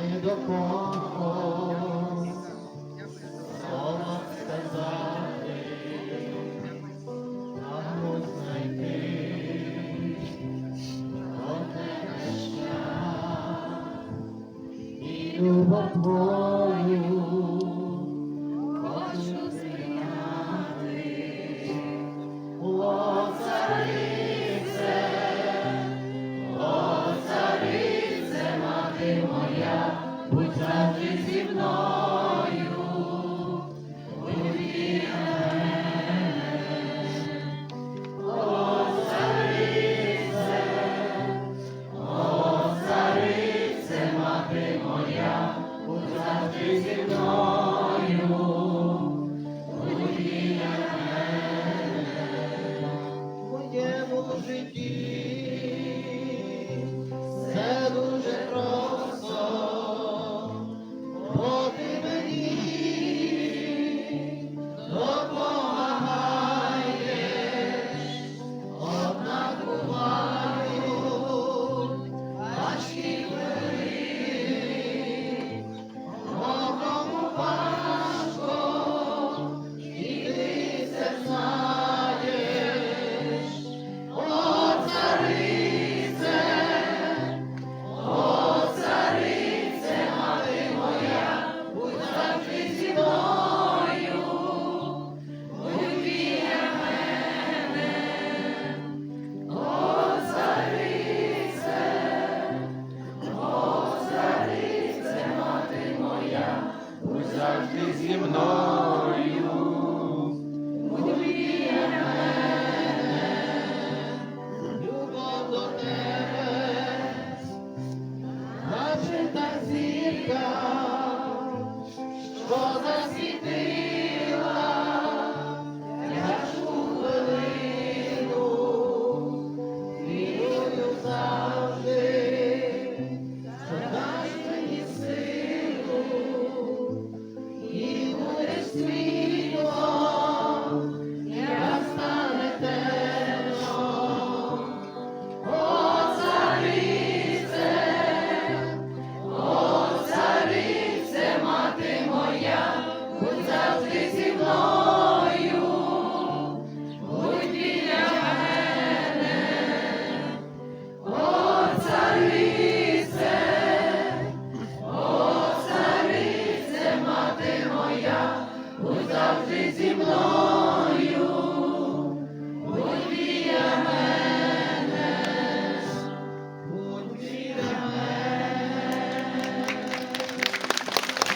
немає до кого? Слова сказати, право знайти, одне шлях, і любов Твоя Amen. завжди зі мною. God. sweet. зі.